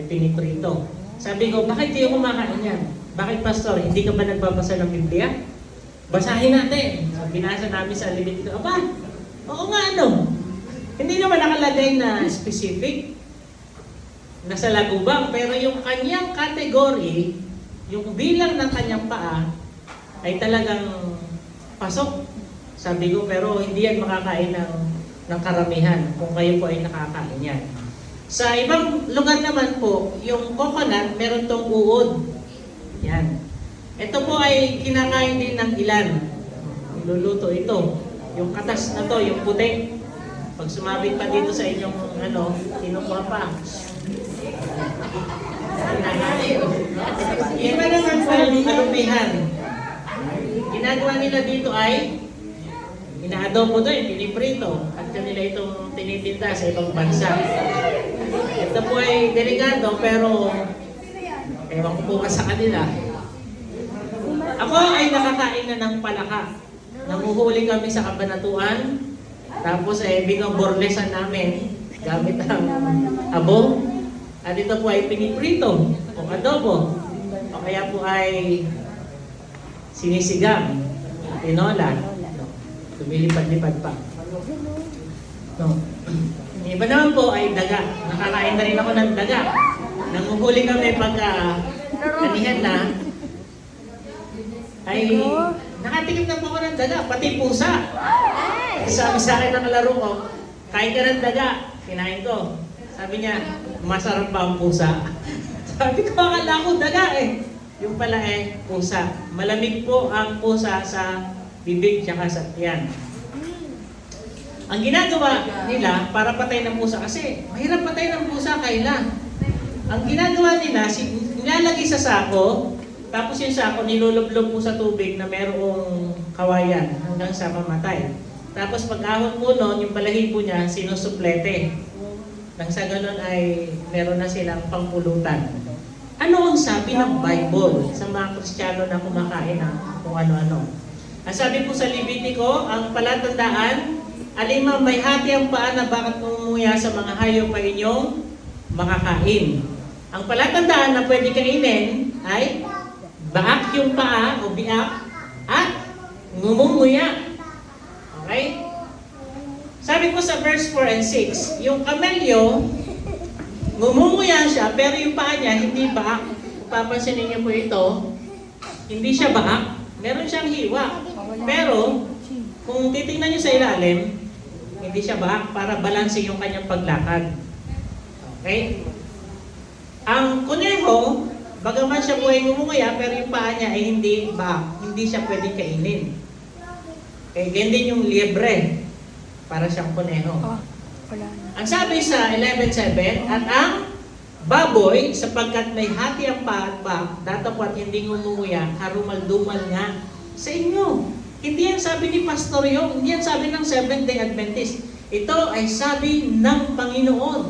ay piniprito. Sabi ko, bakit kayo kumakain yan? Bakit pastor, hindi ka ba nagbabasa ng Biblia? Basahin natin. So, binasa namin sa Leviticus. Aba, oo nga ano. Hindi naman nakalagay na specific. Nasa lagubang. Pero yung kanyang category, yung bilang ng kanyang paa, ay talagang pasok. Sabi ko, pero hindi yan makakain ng, ng karamihan kung kayo po ay nakakain yan. Sa ibang lugar naman po, yung coconut, meron tong uod. Yan. Ito po ay kinakain din ng ilan. Niluluto ito. Yung katas na to, yung puti. Pag sumabit pa dito sa inyong ano, kinukuha pa. Iba naman po yung kalupihan. Ginagawa nila dito ay inaadobo doon, piniprito. At kanila itong tinitinda sa ibang bansa. Ito po ay delikado pero ewan ko po ba sa kanila. Ako ay nakakain na ng palaka. Nanguhuli kami sa kabanatuan. Tapos eh, binoborlesan namin gamit ang abo. At ito po ay piniprito o adobo. O kaya po ay sinisigang, tinola. Lumilipad-lipad pa. No. Iba naman po ay daga. Nakakain na rin ako ng daga. Nanguhuli kami pagka kanihan na, ay nakatikim na po ako ng daga, pati pusa. Sabi sa akin ng kalaro ko, kain ka ng daga. Kinain ko. Sabi niya, masarap ba ang pusa? Sabi ko, akala ko daga eh. Yung pala eh, pusa. Malamig po ang pusa sa bibig tsaka sa tiyan. Ang ginagawa nila para patay ng pusa, kasi mahirap patay ng pusa kaila. Ang ginagawa nila, si, nilalagay sa sako, tapos yung sako nilulublob po sa tubig na merong kawayan hanggang sa mamatay. Tapos pag ahon po nun, yung balahibo niya, sinusuplete. Nang sa ganun ay meron na silang pangpulutan. Ano ang sabi ng Bible sa mga Kristiyano na kumakain ng kung ano-ano? Ang sabi po sa Levitico, ang palatandaan, alima may hati ang paa na bakit umumuya sa mga hayop ay inyong makakain. Ang palatandaan na pwede kainin ay baak yung paa o biak at ngumumuya. Okay? Sabi ko sa verse 4 and 6, yung kamelyo, ngumumuya siya, pero yung paa niya hindi baak. Papansinin niyo po ito, hindi siya baak. Meron siyang hiwa. Pero, kung titingnan niyo sa ilalim, hindi siya baak para balanse yung kanyang paglakad. Okay? Ang kuneho, bagaman siya po ay ngumuya, pero yung paa niya ay hindi baak. Hindi siya pwedeng kainin. Okay, ganyan din yung liebre. Para siyang kuneho. Oh, wala na. Ang sabi sa 11.7, at ang baboy, sapagkat may hati ang paa at back, datapwat hindi ngumuya, karumal-dumal nga sa inyo. Hindi yan sabi ni Pastor Yong, hindi yan sabi ng Seventh-day Adventist. Ito ay sabi ng Panginoon.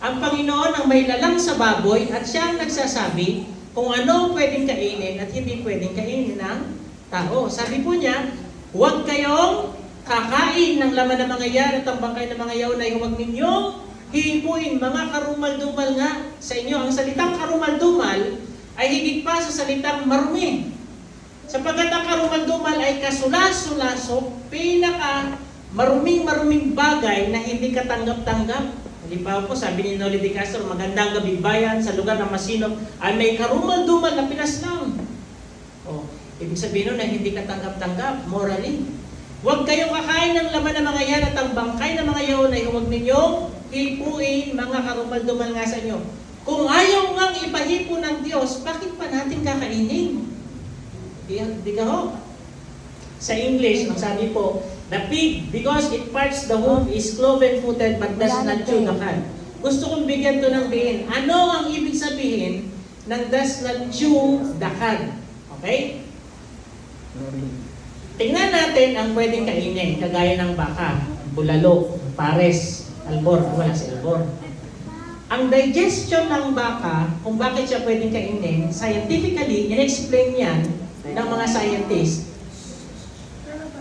Ang Panginoon ang may lalang sa baboy at siya ang nagsasabi kung ano pwedeng kainin at hindi pwedeng kainin ng tao. Sabi po niya, huwag kayong kakain ng laman ng mga yan at ang bangkay ng mga yaon ay huwag ninyong hihipuin mga karumal-dumal nga sa inyo. Ang salitang karumal-dumal ay higit pa sa salitang marumi. Sapagkat ang karumal-dumal ay kasulas-sulasok, pinaka maruming-maruming bagay na hindi katanggap-tanggap. Halimbawa po, sabi ni Noli de Castro, magandang gabi bayan sa lugar ng Masinop ay may karumal-dumal na pinaslang. Oh, ibig sabihin nun na hindi katanggap-tanggap, morally. Huwag kayong kakain ng laman ng mga yan at ang bangkay ng mga yaon ay huwag ninyong hipuin mga karumal-dumal nga sa inyo. Kung ayaw ngang ipahipo ng Diyos, bakit pa natin kakainin? Di, di ka ho? Sa English, ang sabi po, the pig, because it parts the womb, is cloven-footed but does not chew the cud. Gusto kong bigyan to ng diin. Ano ang ibig sabihin ng does not chew the cud? Okay? Tingnan natin ang pwedeng kainin, kagaya ng baka, bulalo, pares, albor, wala si albor. Ang digestion ng baka, kung bakit siya pwedeng kainin, scientifically, in-explain yan ng mga scientists.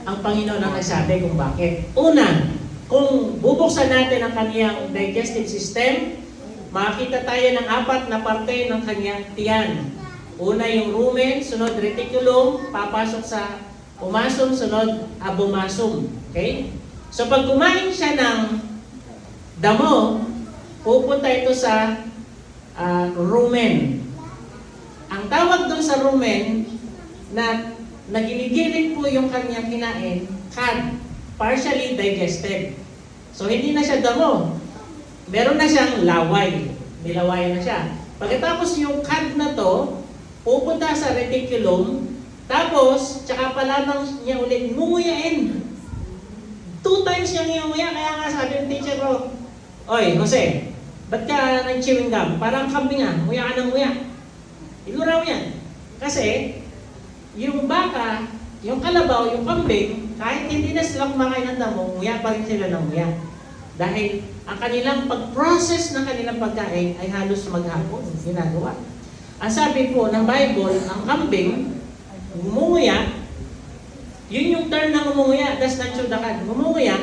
Ang Panginoon ang nagsabi kung bakit. Una, kung bubuksan natin ang kaniyang digestive system, makakita tayo ng apat na parte ng kanyang tiyan. Una yung rumen, sunod reticulum, papasok sa umasum, sunod abomasum. Okay? So pag kumain siya ng damo, pupunta ito sa ah, rumen. Ang tawag doon sa rumen na naginigiling po yung kanyang kinain, cad, partially digested. So hindi na siya damo. Meron na siyang laway. Nilawayan na siya. Pagkatapos yung cad na to, pupunta sa reticulum, tapos, tsaka pa lamang niya ulit ngunguyain. Two times niya ngunguya, kaya nga sabi ng teacher ko, Oy, Jose, ba't ka nang chewing gum? Parang kambing ah, nguya ka ng nguya. Iluraw yan. Kasi, yung baka, yung kalabaw, yung kambing, kahit hindi na sila kumakain ng damo, nguya pa rin sila ng nguya. Dahil ang kanilang pag-process ng kanilang pagkain ay halos maghapon ginagawa. Ang sabi po ng Bible, ang kambing, ngumunguya, yun yung term ng ngumunguya, that's not chudakad. Ngumunguya,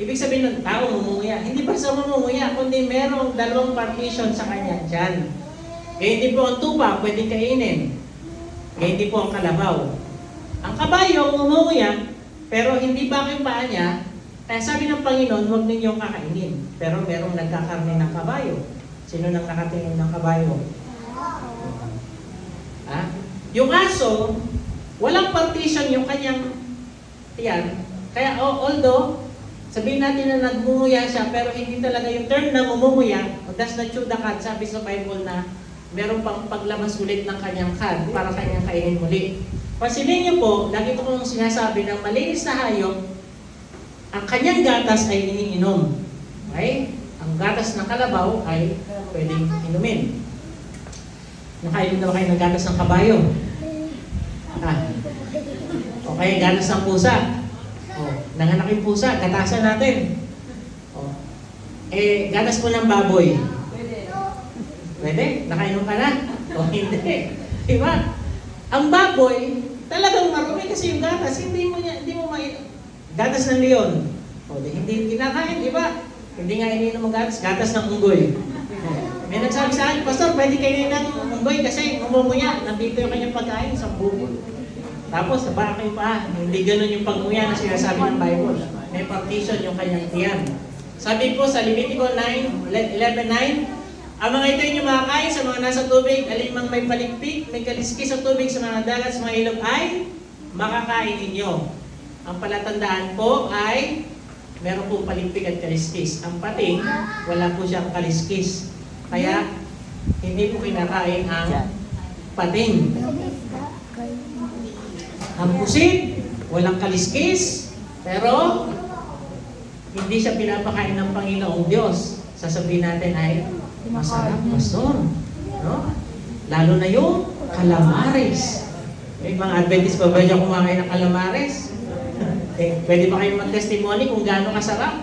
ibig sabihin ng tao ngumunguya. Hindi ba sa ngumunguya, kundi merong dalawang partition sa kanya dyan. Kaya hindi po ang tupa, pwedeng kainin. Kaya hindi po ang kalabaw. Ang kabayo, ngumunguya, pero hindi ba yung paa niya, kaya sabi ng Panginoon, huwag ninyong kakainin. Pero merong nagkakarne ng kabayo. Sino nang nakatingin ng kabayo? Ha? Yung aso, walang partition yung kanyang tiyan. Kaya oh, although, sabihin natin na nagmumuya siya, pero hindi talaga yung term na umumuya, that's not chew the cud, sabi sa Bible na meron pang paglabas ulit ng kanyang cud para kanyang kainin muli. Pansinin niyo po, lagi ko kong sinasabi ng malinis na hayop, ang kanyang gatas ay iniinom. Okay? Ang gatas ng kalabaw ay pwedeng inumin. Nakainom na ba kayo ng gatas ng kabayo? Ah. O kaya gatas ng pusa. O, nanganak yung pusa, gatasan natin. O. Eh, gatas po ng baboy. Pwede? Nakainom ka na? O hindi. Diba? Ang baboy, talagang marumi kasi yung gatas. Hindi mo niya, hindi mo mai... Gatas ng leon. O, di, hindi kinakain, di ba? Hindi nga ininom ang gatas, gatas ng unggoy. May nagsabi sa akin, Pastor, pwede kayo ng unggoy kasi umumuya. Nandito yung kanyang pagkain sa buko. Tapos, nabaka kayo pa. Hindi ganun yung pagmuya na sinasabi ng Bible. May partition yung kanyang tiyan. Sabi po sa Levitico 9, 11.9, ang mga ito yung makakain sa mga nasa tubig, alimang may paligpik, may kaliskis sa tubig sa mga dagat, sa mga ilog ay makakain ninyo. Ang palatandaan po ay meron pong paligpik at kaliskis. Ang pating, wala po siyang kaliskis. Kaya, hindi po kinakain ang pating. Ang pusit, walang kaliskis, pero hindi siya pinapakain ng Panginoong Diyos. Sasabihin natin ay, masarap, pastor. No? Lalo na yung calamares. May mga Adventist pa ba dyan kumakain ng calamares? eh, pwede ba kayong mag-testimony kung gaano kasarap?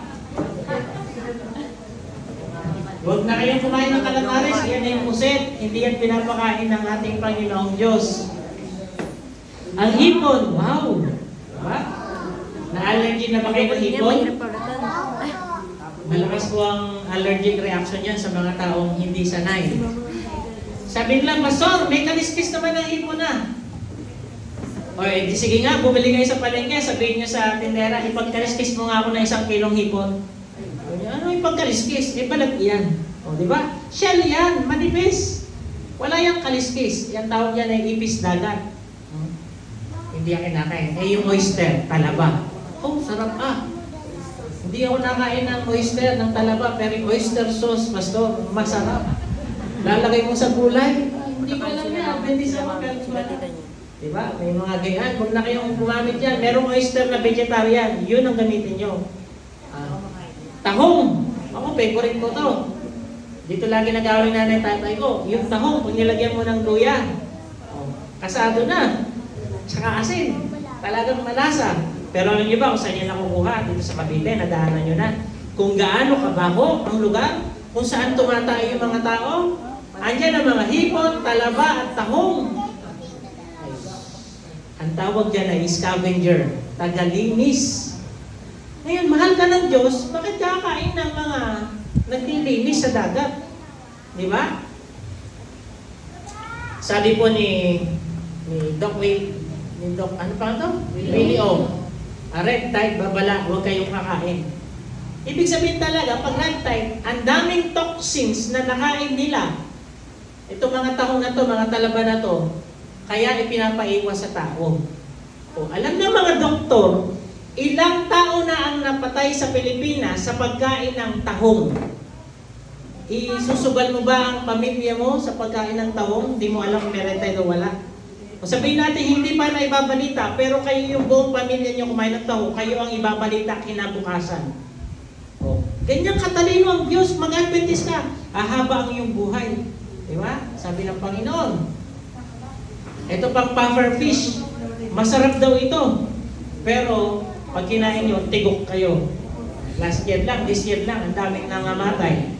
Huwag na kayong kumain ng calamares, yan ay puset. Hindi yan pinapakain ng ating Panginoong Diyos. Ang hipon, wow! Diba? Na-allergy na ba kayo ng hipon? Malakas po ang allergic reaction yan sa mga taong hindi sanay. Sabi nila, Pastor, may kaliskis naman ng hipon na. O, eh, sige nga, bumili kayo sa palengke, sabihin niyo sa tindera, ipagkaliskis mo nga ako ng isang kilong hipon. Ano ipagkaliskis? Eh, balat yan. O, di ba? Shell yan, manipis. Wala yung kaliskis. Yan tawag yan ay ipis dagat. Hmm? Hindi yan kinakain. Eh, yung oyster, talaba. Oh, sarap ah. Hindi ako nakain ng oyster, ng talaba, pero yung oyster sauce, pastor, masarap. Lalagay mo sa gulay. Hindi ko alam yan. Ako, pero wala. Diba? May mga ganyan. Huwag na kayong gumamit yan. Merong oyster na vegetarian. Yun ang gamitin nyo. Ah, tahong. Ako, favorite ko to. Dito lagi nagawin na ng tatay ko. Yung tahong, pag nilagyan mo ng luya, oh, kasado na. Tsaka asin. Talagang malasa. Pero alam niyo ba kung saan nyo nakukuha? Dito sa Cavite, nadaanan nyo na. Kung gaano kabaho ang lugar, kung saan tumatayo yung mga tao, andyan ang mga hipon, talaba at tahong. Ang tawag dyan ay scavenger, tagalinis. Ngayon, mahal ka ng Diyos, bakit kakain ng mga naglilinis sa dagat? Di ba? Sabi po ni ni Doc Wade, ni Doc, ano pa to? Willie O. Red tide, babala, huwag kayong kakain. Ibig sabihin talaga, pag red tide, ang daming toxins na nakain nila. Itong mga tahong na to, mga talaba na to, kaya ipinapaiwas sa tao. O, alam ng mga doktor, ilang tao na ang napatay sa Pilipinas sa pagkain ng tahong. Isusugal mo ba ang pamilya mo sa pagkain ng tahong? Hindi mo alam kung meron tayo wala. O sabihin natin, hindi pa na ibabalita, pero kayo yung buong pamilya niyo kumain ng tahong, kayo ang ibabalita kinabukasan. O, ganyan katalino ang Diyos, mag-adventist ka, ahaba ang iyong buhay. Di ba? Sabi ng Panginoon. Ito pang puffer fish, masarap daw ito. Pero, pag kinain nyo, tigok kayo. Last year lang, this year lang, ang daming nangamatay.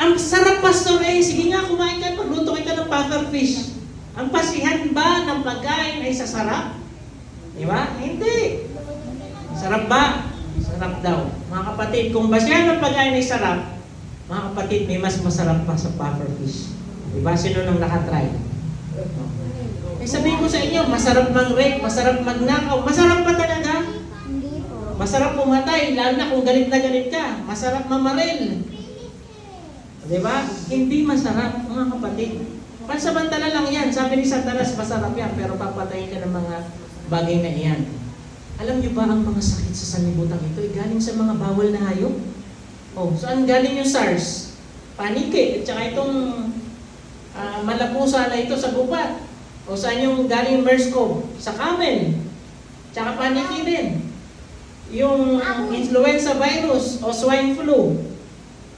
Ang sarap, Pastor, eh, sige nga, kumain ka, magluto kita ng puffer fish. Ang pasihan ba ng pagkain ay sasarap? Di ba? Hindi. Sarap ba? Sarap daw. Mga kapatid, kung basihan ng pagkain ay sarap, mga kapatid, may mas masarap pa sa puffer fish. Di ba? Sino nang nakatry? Eh, sabihin ko sa inyo, masarap mag-rape, masarap magnakaw, masarap pa talaga. Hindi po. Masarap pumatay, lalo na kung galit na galit ka. Masarap mamaril. Di ba? Hindi masarap, mga kapatid. Pansamantala lang yan. Sabi ni Satanas, masarap yan, pero papatayin ka ng mga bagay na iyan. Alam niyo ba ang mga sakit sa sanlibutan ito ay galing sa mga bawal na hayop? Oh, saan galing yung SARS? Paniki, at saka itong ah, malapusa na ito sa gubat. O saan yung galing MERS-CoV? Sa camel. Tsaka paniki din. Yung influenza virus o swine flu.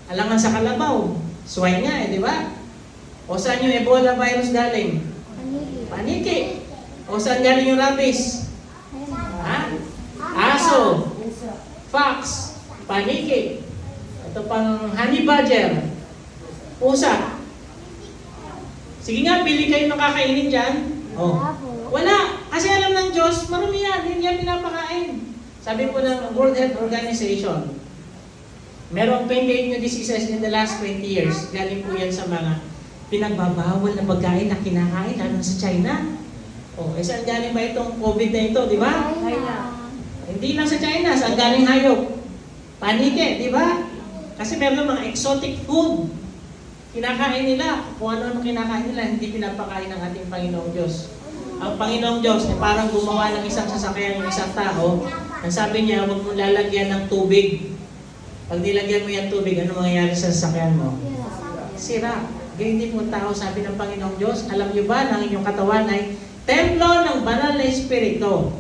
Alangan sa kalabaw. Swine nga eh, di ba? O saan yung Ebola virus galing? Paniki. O saan galing yung rabies? Ha? Aso. Fox. Paniki. Ito pang honey badger. Pusa. Sige nga, pili kayo ng kakainin dyan. Oh. Wala. Kasi alam ng Diyos, marami yan. Hindi yan pinapakain. Sabi po ng World Health Organization, merong 28 new diseases in the last 20 years. Galing po yan sa mga pinagbabawal na pagkain na kinakain, lalo sa China. O, eh saan galing ba itong COVID na ito, di ba? China. Hindi lang sa China, saan galing hayop? Panike, di ba? Kasi meron mga exotic food. Kinakain nila. Kung ano-ano kinakain nila, hindi pinapakain ng ating Panginoong Diyos. Ang Panginoong Diyos ay parang gumawa ng isang sasakyan ng isang tao. Ang sabi niya, huwag mong lalagyan ng tubig. Pag nilagyan mo yung tubig, ano mangyayari sa sasakyan mo? Sira. Ganyan din tao, sabi ng Panginoong Diyos, alam niyo ba na ang inyong katawan ay templo ng banal na Espiritu.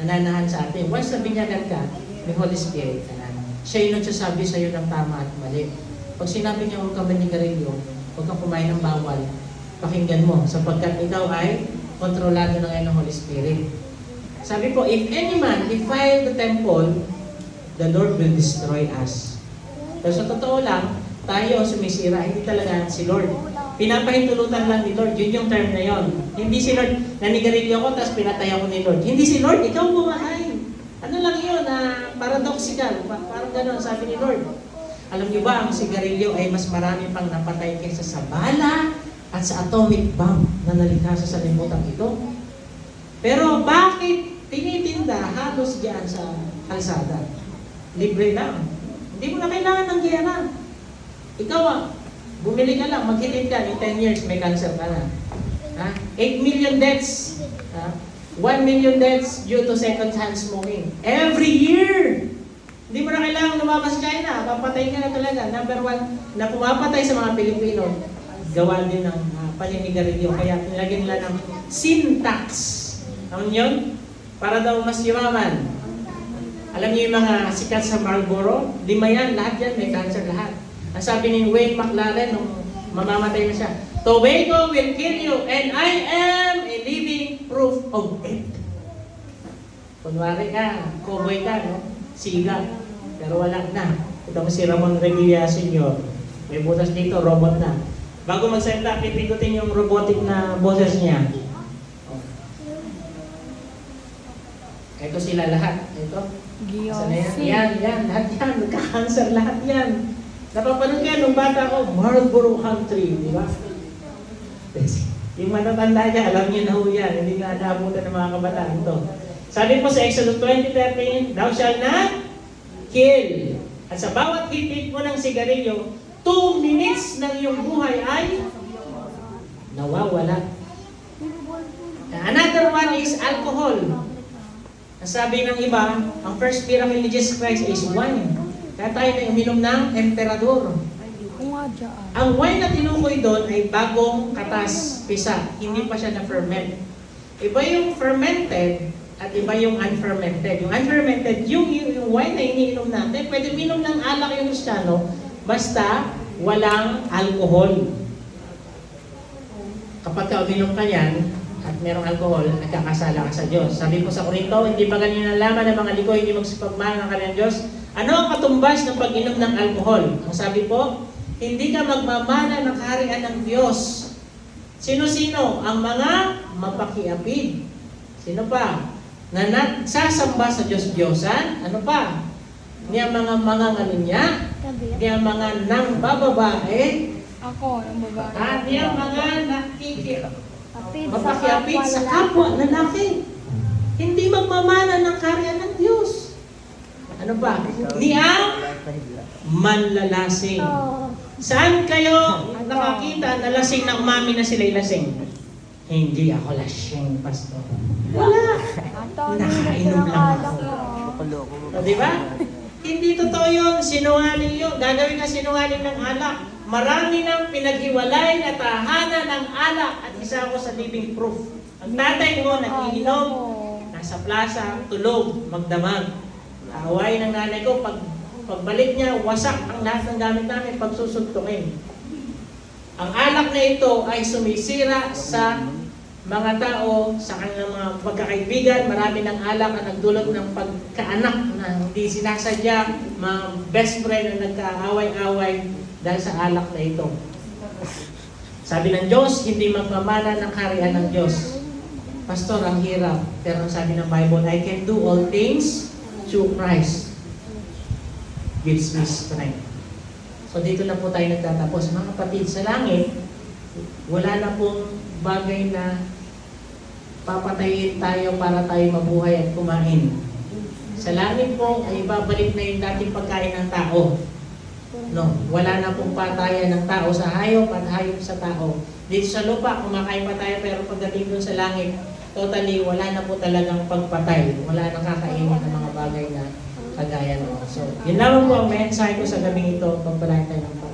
Nananahan sa atin. Once na binyagan ka, may Holy Spirit ka na. Siya yung nagsasabi sa iyo ng tama at mali. Pag sinabi niya huwag ka manigarilyo, huwag kang kumain ng bawal, pakinggan mo, sapagkat ikaw ay kontrolado na ngayon ng Holy Spirit. Sabi po, if any man defile the temple, the Lord will destroy us. Pero sa totoo lang, tayo sumisira, hindi talaga si Lord. Pinapahintulutan lang ni Lord, yun yung term na yon. Hindi si Lord, nanigarilyo ako, tapos pinatay ako ni Lord. Hindi si Lord, ikaw bumatay. Ano lang yun, na paradoxical, Pa- parang gano'n, sabi ni Lord. Alam niyo ba, ang sigarilyo ay mas marami pang napatay kaysa sa bala at sa atomic bomb na nalikha sa salimutan ito. Pero bakit tinitinda halos diyan sa kalsada? Libre lang. Hindi mo na kailangan ng gera. Ikaw ah, bumili ka lang, maghilid ka, in 10 years may cancer ka na. Ha? 8 million deaths. Ha? 1 million deaths due to second-hand smoking. Every year! Hindi mo na kailangan lumabas sa China. Papatay ka na talaga. Number one, na pumapatay sa mga Pilipino, gawa din ng uh, paninigarilyo. Kaya nilagyan nila ng sin tax. Ano yun? Para daw mas yumaman. Alam niyo yung mga sikat sa Marlboro? Lima yan, lahat yan, may cancer lahat. Ang sabi ni Wayne McLaren, nung mamamatay na siya, Tobacco will kill you and I am a living proof of it. Kunwari ka, cowboy ka, no? Siga. Pero wala na. Ito mo si Ramon Revilla Sr. May butas dito, robot na. Bago magsalita, pipindutin yung robotic na boses niya. Ito sila lahat. Ito. Sana yan? Yan, yan. Lahat yan. Nagka-cancer lahat yan. Napapanood kaya nung bata ko, Marlboro Country, di ba? Yung matatanda niya, alam niyo na ho yan. Hindi na naabutan ng mga kabataan to. Sabi po sa Exodus 20.13, Thou shalt not kill. At sa bawat hit mo ng sigarilyo, 2 minutes ng iyong buhay ay nawawala. Another one is alcohol. Ang sabi ng iba, ang first miracle ni Jesus Christ is wine. Kaya tayo na uminom ng emperador. Ang wine na tinukoy doon ay bagong katas, pisa. Hindi pa siya na-ferment. Iba yung fermented at iba yung unfermented. Yung unfermented, yung, yung, yung wine na iniinom natin, pwede minom ng alak yung Kristiyano, basta walang alcohol. Kapag ka uminom ka yan, at merong alcohol, nagkakasala ka sa Diyos. Sabi ko sa Korinto, hindi ba ganyan nalaman ng mga likoy, hindi magsipagmahal ng kanyang Diyos? Ano ang katumbas ng pag-inom ng alcohol? Ang sabi po, hindi ka magmamana ng kaharian ng Diyos. Sino-sino? Ang mga mapakiapid. Sino pa? Na nagsasamba sa Diyos-Diyosan. Ano pa? Niya mga mga ngalunya. Sabi, Niya mga nang bababae. Ako, ang babae. At niya mga nakikip. apid Mapakiapid sa kapwa lalaki. Hindi magmamana ng karya. Ano ba? Ni ang manlalasing. Saan kayo nakakita na lasing na umami na sila'y lasing? Hindi ako lasing, pastor. Wala. ato, Nakainom lang ako. O, di ba? Hindi totoo yun. Sinungaling yun. Gagawin ka sinungaling ng alak. Marami nang pinaghiwalay na tahanan ng alak at isa ako sa living proof. Ang tatay ko nagiinom, nasa plaza, tulog, magdamag. Away ng nanay ko, pag pagbalik niya, wasak ang lahat ng gamit namin pagsusuntukin. Ang alak na ito ay sumisira sa mga tao, sa kanilang mga pagkakaibigan, marami ng alak na nagdulot ng pagkaanak na hindi sinasadya, mga best friend na nagkaaway-away dahil sa alak na ito. Sabi ng Diyos, hindi magmamana ng kariyan ng Diyos. Pastor, ang hirap. Pero sabi ng Bible, I can do all things through Christ. Gives me strength. So dito na po tayo nagtatapos. Mga kapatid, sa langit, wala na pong bagay na papatayin tayo para tayo mabuhay at kumain. Sa langit po ay babalik na yung dating pagkain ng tao. No, wala na pong patayan ng tao sa hayop at hayop sa tao. Dito sa lupa, kumakain pa tayo pero pagdating dun sa langit, totally wala na po talagang pagpatay. Wala nang kakainin ng mga bagay na kagaya noon. So, yun lamang po ang mensahe ko sa gabing ito. Pagpalain tayo ng.